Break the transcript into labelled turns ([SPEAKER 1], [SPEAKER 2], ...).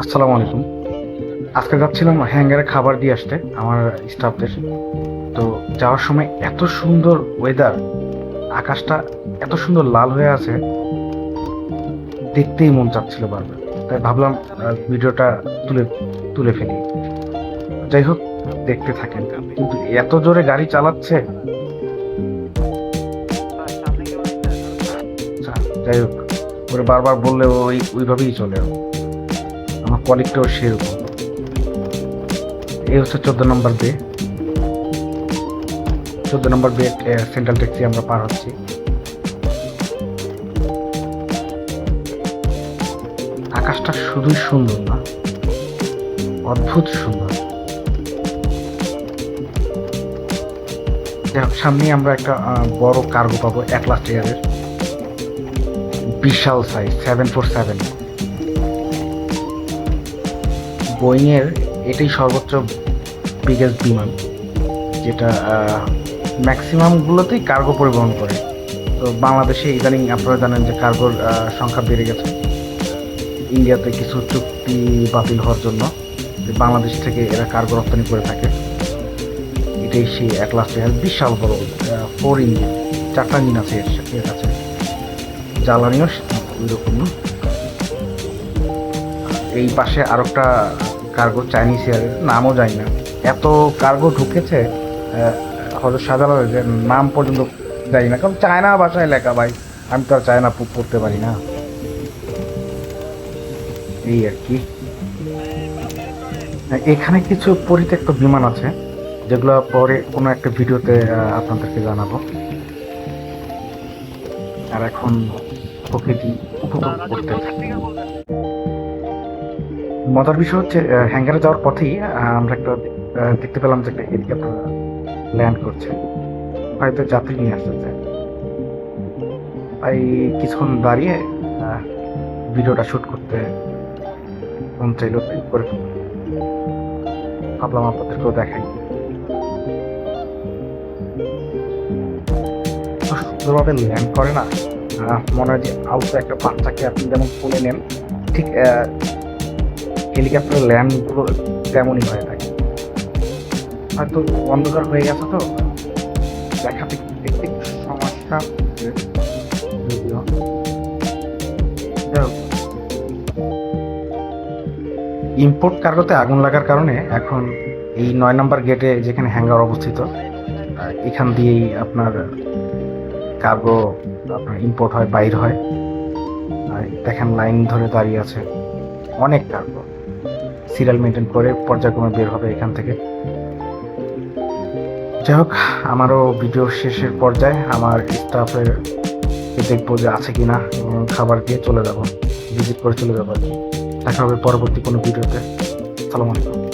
[SPEAKER 1] আসসালামু আলাইকুম। আজকে যাচ্ছিলাম হ্যাঙ্গারে খাবার দিয়ে আসতে আমার স্টাফদের। তো যাওয়ার সময় এত সুন্দর ওয়েদার আকাশটা এত সুন্দর লাল হয়ে আছে দেখতেই মন চাচ্ছিল বারবার। তাই ভাবলাম ভিডিওটা তুলে তুলে ফেলি। যাই হোক দেখতে থাকেন। কিন্তু এত জোরে গাড়ি চালাচ্ছে? আচ্ছা, যাই হোক। ওরে বারবার বললে ওই ওইভাবেই চলে। আমার কলিগটাও সেরকম। এই হচ্ছে চোদ্দ নম্বর বে। চোদ্দ নম্বর বে সেন্ট্রাল ট্যাক্সি আমরা পার হচ্ছি। আকাশটা শুধুই সুন্দর না, অদ্ভুত সুন্দর। সামনেই আমরা একটা বড় কার্গো পাবো অ্যাটলাস এয়ারের বিশাল সাইজ সেভেন ফোর সেভেন বোয়িংয়ের এটাই সর্বোচ্চ বিগেস্ট বিমান যেটা ম্যাক্সিমামগুলোতেই কার্গো পরিবহন করে। তো বাংলাদেশে ইদানিং আপনারা জানেন যে কার্গোর সংখ্যা বেড়ে গেছে। ইন্ডিয়াতে কিছু চুক্তি বাতিল হওয়ার জন্য বাংলাদেশ থেকে এরা কার্গো রপ্তানি করে থাকে। এটাই সেই এক লাখ বিশাল বড় ফোর ইঞ্জিন চারটা ইঞ্জিন আছে এর কাছে। জ্বালানিও ওই রকম এই পাশে আর একটা কার্গো চাইনিজ এয়ারের নামও জানি না এত কার্গো ঢুকেছে হয়তো সাধারণ নাম পর্যন্ত জানি না কারণ চায়না ভাষায় লেখা ভাই, আমি তো আর চায়না পড়তে পারি না। এই আর কি। এখানে কিছু পরিত্যক্ত বিমান আছে, যেগুলো পরে কোনো একটা ভিডিওতে আপনাদেরকে জানাব। আর এখন প্রকৃতি উপভোগ করতে থাকি। মজার বিষয় হচ্ছে হ্যাঙ্গারে যাওয়ার পথেই আমরা একটা দেখতে পেলাম যে একটা হেলিকপ্টার ল্যান্ড করছে। হয়তো যাত্রী নিয়ে আসতেছে। তাই কিছুক্ষণ দাঁড়িয়ে ভিডিওটা শুট করতে মন চাইলো করে। ভাবলাম আপনাদেরকেও দেখাই। সুন্দরভাবে ল্যান্ড করে না। মনে হয় যে আউটে একটা বাচ্চাকে আপনি যেমন কোলে নেন, ঠিক হেলিকপ্টার ল্যান্ডগুলো তেমনই হয়ে থাকে। হয়তো অন্ধকার হয়ে গেছে তো। দেখাতে দেখতে সমস্যা। ইম্পোর্ট কার্গোতে আগুন লাগার কারণে এখন এই নয় নম্বর গেটে যেখানে হ্যাঙ্গার অবস্থিত এখান দিয়েই আপনার কার্গো আপনার ইম্পোর্ট হয়, বাইর হয়। দেখেন লাইন ধরে দাঁড়িয়ে আছে অনেক কার্গো সিরিয়াল মেনটেন করে পর্যায়ক্রমে বের হবে এখান থেকে। যাই হোক, আমারও ভিডিও শেষের পর্যায়ে আমার স্টাফের দেখব যে আছে কিনা খাবার দিয়ে চলে যাব ভিজিট করে চলে যাব দেখা হবে পরবর্তী কোনো ভিডিওতে। সালাম আলাইকুম।